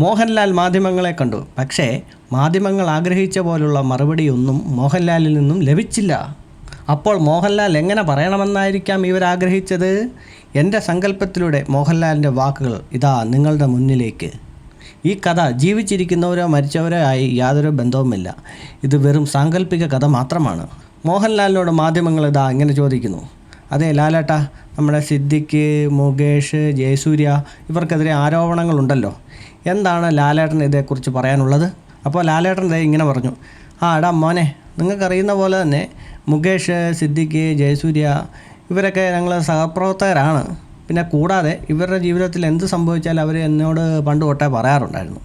മോഹൻലാൽ മാധ്യമങ്ങളെ കണ്ടു. പക്ഷേ മാധ്യമങ്ങൾ ആഗ്രഹിച്ച പോലുള്ള മറുപടിയൊന്നും മോഹൻലാലിൽ നിന്നും ലഭിച്ചില്ല. അപ്പോൾ മോഹൻലാൽ എങ്ങനെ പറയണമെന്നായിരിക്കാം ഇവരാഗ്രഹിച്ചത് എന്റെ സങ്കല്പത്തിലൂടെ മോഹൻലാലിന്റെ വാക്കുകൾ ഇതാ നിങ്ങളുടെ മുന്നിലേക്ക്. ഈ കഥ ജീവിച്ചിരിക്കുന്നവരോ മരിച്ചവരോ ആയി യാതൊരു ബന്ധവുമില്ല. ഇത് വെറും സാങ്കല്പിക കഥ മാത്രമാണ്. മോഹൻലാലിനോട് മാധ്യമങ്ങൾ ഇതാ ഇങ്ങനെ ചോദിക്കുന്നു. അതെ ലാലേട്ട നമ്മുടെ സിദ്ദിഖ് മുകേഷ് ജയസൂര്യ ഇവർക്കെതിരെ ആരോപണങ്ങളുണ്ടല്ലോ. എന്താണ് ലാലേട്ടൻ ഇതേക്കുറിച്ച് പറയാനുള്ളത്? അപ്പോൾ ലാലേട്ടൻ ഇതേ ഇങ്ങനെ പറഞ്ഞു. ആ എടാ മോനെ നിങ്ങൾക്കറിയുന്ന പോലെ തന്നെ മുകേഷ് സിദ്ദിഖ് ജയസൂര്യ ഇവരൊക്കെ ഞങ്ങൾ സഹപ്രവർത്തകരാണ്. പിന്നെ കൂടാതെ ഇവരുടെ ജീവിതത്തിൽ എന്ത് സംഭവിച്ചാലും അവർ എന്നോട് പണ്ട് തൊട്ടേ പറയാറുണ്ടായിരുന്നു.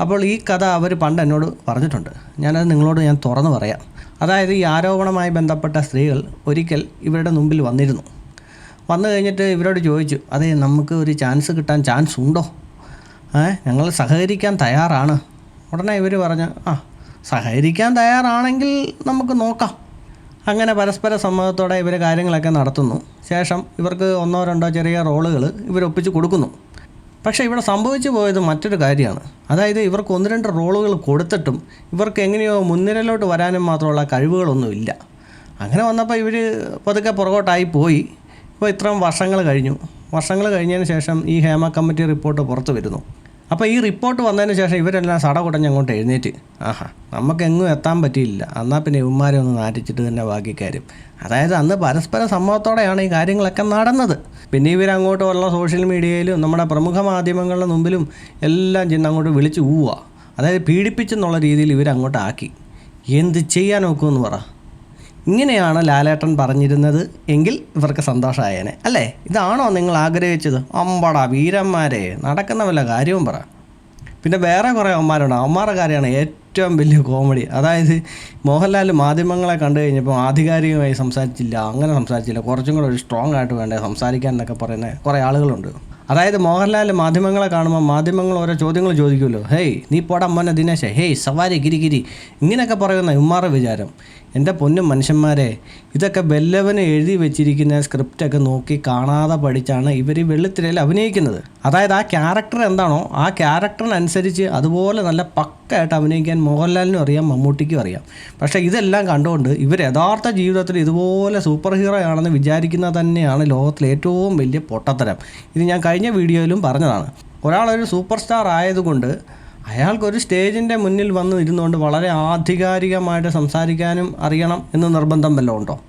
അപ്പോൾ ഈ കഥ അവർ പണ്ട് എന്നോട് പറഞ്ഞിട്ടുണ്ട്. ഞാനത് നിങ്ങളോട് ഞാൻ തുറന്നു പറയാം. അതായത് ഈ ആരോപണവുമായി ബന്ധപ്പെട്ട സ്ത്രീകൾ ഒരിക്കൽ ഇവരുടെ മുമ്പിൽ വന്നിരുന്നു. വന്നു കഴിഞ്ഞിട്ട് ഇവരോട് ചോദിച്ചു അതെ നമുക്ക് ഒരു ചാൻസ് കിട്ടാൻ ചാൻസ് ഉണ്ടോ? ഏ ഞങ്ങൾ സഹകരിക്കാൻ തയ്യാറാണ്. ഉടനെ ഇവർ പറഞ്ഞു ആ സഹകരിക്കാൻ തയ്യാറാണെങ്കിൽ നമുക്ക് നോക്കാം. അങ്ങനെ പരസ്പര സമ്മതത്തോടെ ഇവർ കാര്യങ്ങളൊക്കെ നടത്തുന്നു. ശേഷം ഇവർക്ക് ഒന്നോ രണ്ടോ ചെറിയ റോളുകൾ ഇവർ ഒപ്പിച്ച് കൊടുക്കുന്നു. പക്ഷേ ഇവിടെ സംഭവിച്ചു പോയത് മറ്റൊരു കാര്യമാണ്. അതായത് ഇവർക്ക് ഒന്ന് രണ്ട് റോളുകൾ കൊടുത്തിട്ടും ഇവർക്ക് എങ്ങനെയോ മുൻനിരയിലോട്ട് വരാനും മാത്രമുള്ള കഴിവുകളൊന്നുമില്ല. അങ്ങനെ വന്നപ്പോൾ ഇവർ പതുക്കെ പുറകോട്ടായി പോയി. ഇപ്പോൾ ഇത്രയും വർഷങ്ങൾ കഴിഞ്ഞു. വർഷങ്ങൾ കഴിഞ്ഞതിന് ശേഷം ഈ ഹേമ കമ്മിറ്റി റിപ്പോർട്ട് പുറത്തു വരുന്നു. അപ്പോൾ ഈ റിപ്പോർട്ട് വന്നതിന് ശേഷം ഇവരെല്ലാം സട കുടഞ്ഞ് അങ്ങോട്ട് എഴുന്നേറ്റ്. ആഹാ നമുക്ക് എങ്ങും എത്താൻ പറ്റിയില്ല. എന്നാൽ പിന്നെ ഇവന്മാരെ ഒന്ന് നാറ്റിച്ചിട്ട് തന്നെ ബാക്കി കാര്യം. അതായത് അന്ന് പരസ്പര സമ്മതത്തോടെയാണ് ഈ കാര്യങ്ങളൊക്കെ നടന്നത്. പിന്നെ ഇവരങ്ങോട്ടുള്ള സോഷ്യൽ മീഡിയയിലും നമ്മുടെ പ്രമുഖ മാധ്യമങ്ങളുടെ മുമ്പിലും എല്ലാം ചെന്ന് അങ്ങോട്ട് വിളിച്ച് ഊവുക അതായത് പീഡിപ്പിച്ചെന്നുള്ള രീതിയിൽ ഇവരങ്ങോട്ട് ആക്കി. എന്ത് ചെയ്യാൻ നോക്കുമെന്ന് പറ. ഇങ്ങനെയാണ് ലാലേട്ടൻ പറഞ്ഞിരുന്നത് എങ്കിൽ ഇവർക്ക് സന്തോഷമായേനെ അല്ലേ? ഇതാണോ നിങ്ങൾ ആഗ്രഹിച്ചത്? അമ്പടാ വീരന്മാരെ നടക്കുന്ന വല്ല കാര്യവും പറ. പിന്നെ വേറെ കുറേ അമ്മമാരുണ്ട് അമ്മമാരുടെ കാര്യമാണ് ഏറ്റവും വലിയ കോമഡി അതായത് മോഹൻലാൽ മാധ്യമങ്ങളെ കണ്ടു കഴിഞ്ഞപ്പോൾ ആധികാരികമായി സംസാരിച്ചില്ല അങ്ങനെ സംസാരിച്ചില്ല. കുറച്ചും കൂടെ ഒരു സ്ട്രോങ് ആയിട്ട് വേണ്ടേ സംസാരിക്കാൻ എന്നൊക്കെ പറയുന്ന കുറേ ആളുകളുണ്ട്. അതായത് മോഹൻലാൽ മാധ്യമങ്ങളെ കാണുമ്പോൾ മാധ്യമങ്ങൾ ഓരോ ചോദ്യങ്ങൾ ചോദിക്കുമല്ലോ. ഹേയ് നീ പോടാ മോനെ ദിനേശേ. ഹേയ് സവാരി ഗിരി ഗിരി. ഇങ്ങനെയൊക്കെ പറയുന്ന ഉമ്മാറ വിചാരം. എന്റെ പൊന്നും മനുഷ്യന്മാരെ ഇതൊക്കെ വല്ലവന് എഴുതി വെച്ചിരിക്കുന്ന സ്ക്രിപ്റ്റൊക്കെ നോക്കി കാണാതെ പഠിച്ചാണ് ഇവർ വെള്ളിത്തിരയിൽ അഭിനയിക്കുന്നത്. അതായത് ആ ക്യാരക്ടർ എന്താണോ ആ ക്യാരക്ടറിനനുസരിച്ച് അതുപോലെ നല്ല പക്കായിട്ട് അഭിനയിക്കാൻ മോഹൻലാലിനും അറിയാം മമ്മൂട്ടിക്കും അറിയാം. പക്ഷേ ഇതെല്ലാം കണ്ടുകൊണ്ട് ഇവർ യഥാർത്ഥ ജീവിതത്തിൽ ഇതുപോലെ സൂപ്പർ ഹീറോ ആണെന്ന് വിചാരിക്കുന്നത് തന്നെയാണ് ലോകത്തിലെ ഏറ്റവും വലിയ പൊട്ടത്തരം. ഇത് ഞാൻ കഴിഞ്ഞ വീഡിയോയിലും പറഞ്ഞതാണ്. ഒരാളൊരു സൂപ്പർ സ്റ്റാർ ആയതുകൊണ്ട് അയാൾക്കൊരു സ്റ്റേജിന്റെ മുന്നിൽ വന്ന് ഇരുന്നുകൊണ്ട് വളരെ ആധികാരികമായിട്ട് സംസാരിക്കാനും അറിയണം എന്ന് നിർബന്ധം വല്ലതും ഉണ്ടോ?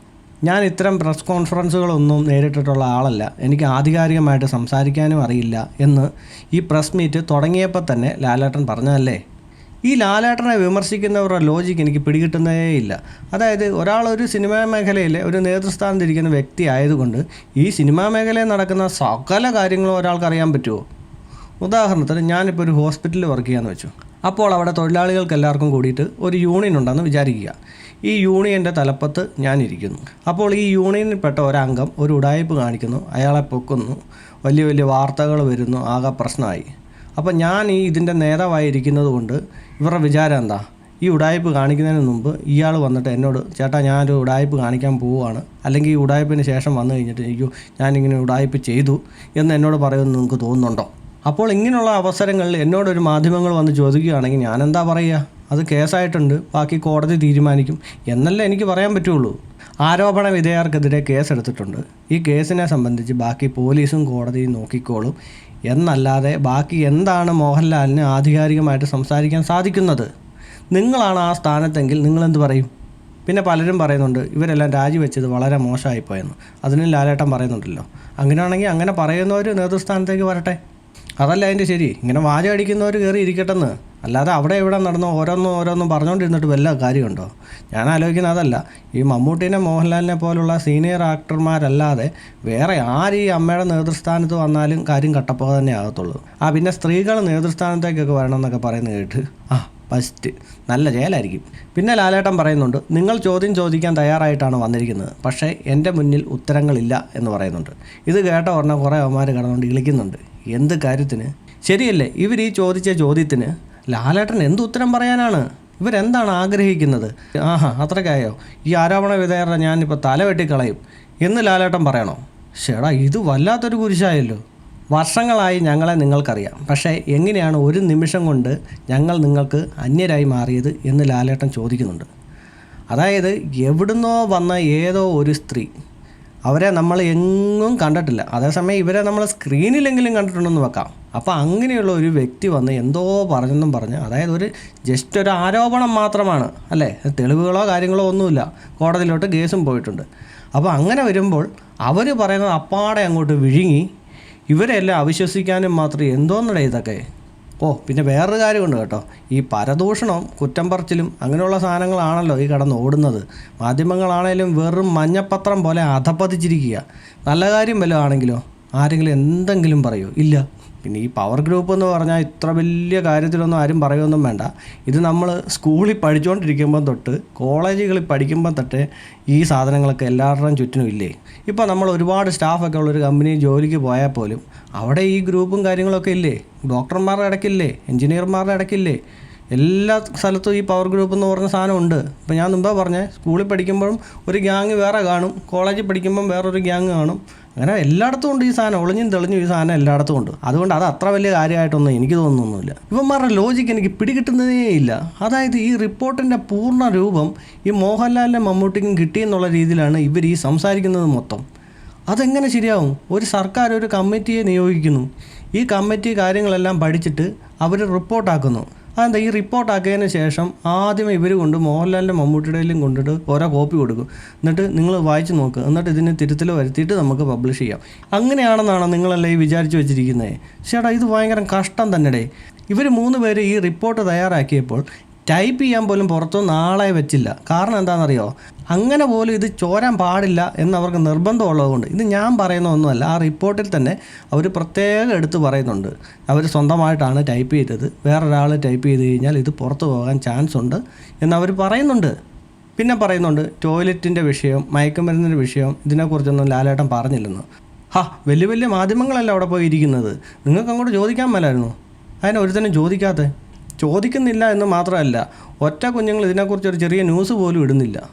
ഞാൻ ഇത്തരം പ്രസ് കോൺഫറൻസുകളൊന്നും നേരിട്ടിട്ടുള്ള ആളല്ല. എനിക്ക് ആധികാരികമായിട്ട് സംസാരിക്കാനും അറിയില്ല എന്ന് ഈ പ്രസ് മീറ്റ് തുടങ്ങിയപ്പോൾ തന്നെ ലാലേട്ടൻ പറഞ്ഞതല്ലേ? ഈ ലാലേട്ടനെ വിമർശിക്കുന്നവരുടെ ലോജിക്ക് എനിക്ക് പിടികിട്ടുന്നതേയില്ല അതായത് ഒരാളൊരു സിനിമാ മേഖലയിലെ ഒരു നേതൃസ്ഥാനത്തിരിക്കുന്ന വ്യക്തി ആയതുകൊണ്ട് ഈ സിനിമാ മേഖലയിൽ നടക്കുന്ന സകല കാര്യങ്ങളും ഒരാൾക്ക് അറിയാൻ പറ്റുമോ? ഉദാഹരണത്തിന് ഞാനിപ്പോൾ ഒരു ഹോസ്പിറ്റലിൽ വർക്ക് ചെയ്യാമെന്ന് വെച്ചു. അപ്പോൾ അവിടെ തൊഴിലാളികൾക്ക് എല്ലാവർക്കും കൂടിയിട്ട് ഒരു യൂണിയൻ ഉണ്ടെന്ന് വിചാരിക്കുക. ഈ യൂണിയന്റെ തലപ്പത്ത് ഞാനിരിക്കുന്നു. അപ്പോൾ ഈ യൂണിയനിൽപ്പെട്ട ഒരംഗം ഒരു ഉടായ്പ് കാണിക്കുന്നു. അയാളെ പൊക്കുന്നു. വലിയ വലിയ വാർത്തകൾ വരുന്നു. ആകെ പ്രശ്നമായി. അപ്പോൾ ഞാൻ ഈ ഇതിന്റെ നേതാവായിരിക്കുന്നത് കൊണ്ട് ഇവരുടെ വിചാരം എന്താ? ഈ ഉടായ്പ് കാണിക്കുന്നതിന് മുമ്പ് ഇയാൾ വന്നിട്ട് എന്നോട് ചേട്ടാ ഞാനൊരു ഉടായ്പ് കാണിക്കാൻ പോവുകയാണ്. അല്ലെങ്കിൽ ഈ ഉടായ്പിന് ശേഷം വന്നു കഴിഞ്ഞിട്ട് അയ്യോ ഞാനിങ്ങനെ ഉടായ്പ് ചെയ്തു എന്ന് എന്നോട് പറയുമെന്ന് നിങ്ങൾക്ക് തോന്നുന്നുണ്ടോ? അപ്പോൾ ഇങ്ങനെയുള്ള അവസരങ്ങളിൽ എന്നോടൊരു മാധ്യമങ്ങൾ വന്ന് ചോദിക്കുകയാണെങ്കിൽ ഞാൻ എന്താ പറയുക? അത് കേസായിട്ടുണ്ട്. ബാക്കി കോടതി തീരുമാനിക്കും. എന്നല്ല എനിക്ക് പറയാൻ പറ്റുള്ളൂ. ആരോപണ വിധേയർക്കെതിരെ കേസെടുത്തിട്ടുണ്ട്. ഈ കേസിനെ സംബന്ധിച്ച് ബാക്കി പോലീസും കോടതിയും നോക്കിക്കോളും. എന്നല്ലാതെ ബാക്കി എന്താണ് മോഹൻലാലിന് ആധികാരികമായിട്ട് സംസാരിക്കാൻ സാധിക്കുന്നത്? നിങ്ങളാണ് ആ സ്ഥാനത്തെങ്കിൽ നിങ്ങളെന്ത് പറയും? പിന്നെ പലരും പറയുന്നുണ്ട് ഇവരെല്ലാം രാജിവെച്ചത് വളരെ മോശമായിപ്പോയെന്ന്. അതിനും ലാലേട്ടൻ പറയുന്നുണ്ടല്ലോ. അങ്ങനെയാണെങ്കിൽ അങ്ങനെ പറയുന്നവർ നേതൃസ്ഥാനത്തേക്ക് വരട്ടെ. അതല്ല അതിന്റെ ശരി. ഇങ്ങനെ വാചക അടിക്കുന്നവർ കയറി ഇരിക്കട്ടെന്ന്. അല്ലാതെ അവിടെ ഇവിടെ നടന്ന് ഓരോന്നും ഓരോന്നും പറഞ്ഞുകൊണ്ടിരുന്നിട്ട് വല്ല കാര്യമുണ്ടോ? ഞാൻ ആലോചിക്കുന്നത് അതല്ല. ഈ മമ്മൂട്ടീനെ മോഹൻലാലിനെ പോലുള്ള സീനിയർ ആക്ടർമാരല്ലാതെ വേറെ ആര് ഈ അമ്മയുടെ നേതൃസ്ഥാനത്ത് വന്നാലും കാര്യം കട്ടപ്പോ തന്നെ ആകത്തുള്ളൂ. ആ പിന്നെ സ്ത്രീകൾ നേതൃസ്ഥാനത്തേക്കൊക്കെ വരണം എന്നൊക്കെ പറയുന്നത് കേട്ട് ആ ഫസ്റ്റ് നല്ല ജയിലായിരിക്കും. പിന്നെ ലാലേട്ടൻ പറയുന്നുണ്ട് നിങ്ങൾ ചോദ്യം ചോദിക്കാൻ തയ്യാറായിട്ടാണ് വന്നിരിക്കുന്നത്. പക്ഷേ എന്റെ മുന്നിൽ ഉത്തരങ്ങളില്ല എന്ന് പറയുന്നുണ്ട്. ഇത് കേട്ട ഉടനെ കുറേ അവന്മാർ കടന്നുകൊണ്ട് ഇളിക്കുന്നുണ്ട്. എന്ത് കാര്യത്തിന്? ശരിയല്ലേ ഇവർ ഈ ചോദിച്ച ചോദ്യത്തിന് ലാലേട്ടൻ എന്ത് ഉത്തരം പറയാനാണ്? ഇവരെന്താണ് ആഗ്രഹിക്കുന്നത്? ആഹാ അത്രയ്ക്കായോ ഈ ആരോപണ വിധേയരുടെ ഞാനിപ്പോൾ തല വെട്ടിക്കളയും. എന്ന് ലാലേട്ടൻ പറയണോ? ഷേടാ ഇത് വല്ലാത്തൊരു കുരിശായല്ലോ. വർഷങ്ങളായി ഞങ്ങളെ നിങ്ങൾക്കറിയാം. പക്ഷേ എങ്ങനെയാണ് ഒരു നിമിഷം കൊണ്ട് ഞങ്ങൾ നിങ്ങൾക്ക് അന്യരായി മാറിയത് എന്ന് ലാലേട്ടൻ ചോദിക്കുന്നുണ്ട്. അതായത് എവിടുന്നോ വന്ന ഏതോ ഒരു സ്ത്രീ അവരെ നമ്മൾ എങ്ങും കണ്ടിട്ടില്ല. അതേസമയം ഇവരെ നമ്മൾ സ്ക്രീനിലെങ്കിലും കണ്ടിട്ടുണ്ടെന്ന് വെക്കാം. അപ്പോൾ അങ്ങനെയുള്ള ഒരു വ്യക്തി വന്ന് എന്തോ പറഞ്ഞെന്നും പറഞ്ഞ് അതായത് ഒരു ജസ്റ്റ് ഒരു ആരോപണം മാത്രമാണ് അല്ലേ? തെളിവുകളോ കാര്യങ്ങളോ ഒന്നുമില്ല. കോടതിയിലോട്ട് കേസും പോയിട്ടുണ്ട്. അപ്പോൾ അങ്ങനെ വരുമ്പോൾ അവർ പറയുന്നത് അപ്പാടെ അങ്ങോട്ട് വിഴുങ്ങി ഇവരെല്ലാം അവിശ്വസിക്കാനും മാത്രം എന്തോന്നടേ ഇതൊക്കെ? ഓ പിന്നെ വേറൊരു കാര്യമുണ്ട് കേട്ടോ. ഈ പരദൂഷണം കുറ്റം പറച്ചിലും അങ്ങനെയുള്ള സാധനങ്ങളാണല്ലോ ഈ കടന്ന് ഓടുന്നത്. മാധ്യമങ്ങളാണേലും വെറും മഞ്ഞപ്പത്രം പോലെ അധപ്പതിച്ചിരിക്കുക. നല്ല കാര്യം വല്ലതും ആണെങ്കിലോ? ആരെങ്കിലും എന്തെങ്കിലും പറയൂ? ഇല്ല. പിന്നെ ഈ പവർ ഗ്രൂപ്പ് എന്ന് പറഞ്ഞാൽ ഇത്ര വലിയ കാര്യത്തിലൊന്നും ആരും പറയുമൊന്നും വേണ്ട. ഇത് നമ്മൾ സ്കൂളിൽ പഠിച്ചുകൊണ്ടിരിക്കുമ്പം തൊട്ട് കോളേജുകളിൽ പഠിക്കുമ്പം തൊട്ട് ഈ സാധനങ്ങളൊക്കെ എല്ലാവരുടെയും ചുറ്റിനും ഇല്ലേ? ഇപ്പോൾ നമ്മൾ ഒരുപാട് സ്റ്റാഫൊക്കെ ഉള്ളൊരു കമ്പനി ജോലിക്ക് പോയാൽ പോലും അവിടെ ഈ ഗ്രൂപ്പും കാര്യങ്ങളൊക്കെ ഇല്ലേ? ഡോക്ടർമാരുടെ ഇടയ്ക്കില്ലേ? എഞ്ചിനീയർമാരുടെ ഇടയ്ക്കില്ലേ? എല്ലാ സ്ഥലത്തും ഈ പവർ ഗ്രൂപ്പ് എന്ന് പറഞ്ഞ സാധനം ഉണ്ട്. ഇപ്പം ഞാൻ മുമ്പേ പറഞ്ഞേ സ്കൂളിൽ പഠിക്കുമ്പോഴും ഒരു ഗ്യാങ് വേറെ കാണും കോളേജിൽ പഠിക്കുമ്പം വേറൊരു ഗ്യാങ് കാണും. അങ്ങനെ എല്ലായിടത്തും ഉണ്ട് ഈ സാധനം. ഒളിഞ്ഞും തെളിഞ്ഞും ഈ സാധനം എല്ലായിടത്തും ഉണ്ട്. അതുകൊണ്ട് അത് അത്ര വലിയ കാര്യമായിട്ടൊന്നും എനിക്ക് തോന്നുന്നൊന്നുമില്ല ഇവന്മാരുടെ ലോജിക്ക് എനിക്ക് പിടികിട്ടുന്നതേ ഇല്ല. അതായത് ഈ റിപ്പോർട്ടിന്റെ പൂർണ രൂപം ഈ മോഹൻലാലിന്റെ മമ്മൂട്ടിക്കും കിട്ടിയെന്നുള്ള രീതിയിലാണ് ഇവർ ഈ സംസാരിക്കുന്നത് മൊത്തം. അതെങ്ങനെ ശരിയാവും? ഒരു സർക്കാർ ഒരു കമ്മിറ്റിയെ നിയോഗിക്കുന്നു. ഈ കമ്മിറ്റി കാര്യങ്ങളെല്ലാം പഠിച്ചിട്ട് അവർ റിപ്പോർട്ടാക്കുന്നു. അതെന്താ ഈ റിപ്പോർട്ടാക്കിയതിന് ശേഷം ആദ്യം ഇവർ കൊണ്ട് മോഹൻലാലിന്റെ മമ്മൂട്ടിയുടെയിലും കൊണ്ടിട്ട് ഓരോ കോപ്പി കൊടുക്കും. എന്നിട്ട് നിങ്ങൾ വായിച്ച് നോക്കുക എന്നിട്ട് ഇതിന് തിരുത്തൽ വരുത്തിയിട്ട് നമുക്ക് പബ്ലിഷ് ചെയ്യാം. അങ്ങനെയാണെന്നാണോ നിങ്ങളല്ലേ ഈ വിചാരിച്ച് വെച്ചിരിക്കുന്നത് ചേട്ടാ ഇത് ഭയങ്കര കഷ്ടം തന്നെടേ. ഇവർ മൂന്ന് പേര് ഈ റിപ്പോർട്ട് തയ്യാറാക്കിയപ്പോൾ ടൈപ്പ് ചെയ്യാൻ പോലും പുറത്തുനിന്ന് ആളെ വെച്ചില്ല. കാരണം എന്താണെന്നറിയോ? അങ്ങനെ പോലും ഇത് ചോരാൻ പാടില്ല എന്നവർക്ക് നിർബന്ധമുള്ളതുകൊണ്ട് ഇത് ഞാൻ പറയുന്ന ഒന്നുമല്ല. ആ റിപ്പോർട്ടിൽ തന്നെ അവർ പ്രത്യേകം എടുത്ത് പറയുന്നുണ്ട്. അവർ സ്വന്തമായിട്ടാണ് ടൈപ്പ് ചെയ്തത്. വേറൊരാൾ ടൈപ്പ് ചെയ്ത് കഴിഞ്ഞാൽ ഇത് പുറത്തു പോകാൻ ചാൻസ് ഉണ്ട് എന്നവർ പറയുന്നുണ്ട്. പിന്നെ പറയുന്നുണ്ട് ടോയ്ലറ്റിന്റെ വിഷയം മയക്കുമരുന്നിന്റെ വിഷയം ഇതിനെക്കുറിച്ചൊന്നും ലാലേട്ടൻ പറഞ്ഞില്ലെന്ന്. ഹാ വലിയ വലിയ മാധ്യമങ്ങളല്ല അവിടെ പോയി ഇരിക്കുന്നത്? നിങ്ങൾക്ക് അങ്ങോട്ട് ചോദിക്കാൻ മേലായിരുന്നു? അതിനെ ഒരുത്തനും ചോദിക്കാത്തത് ചോദിക്കുന്നില്ല എന്ന് മാത്രമല്ല ഒറ്റ കുഞ്ഞുങ്ങൾ ഇതിനെക്കുറിച്ച് ഒരു ചെറിയ ന്യൂസ് പോലും ഇടുന്നില്ല.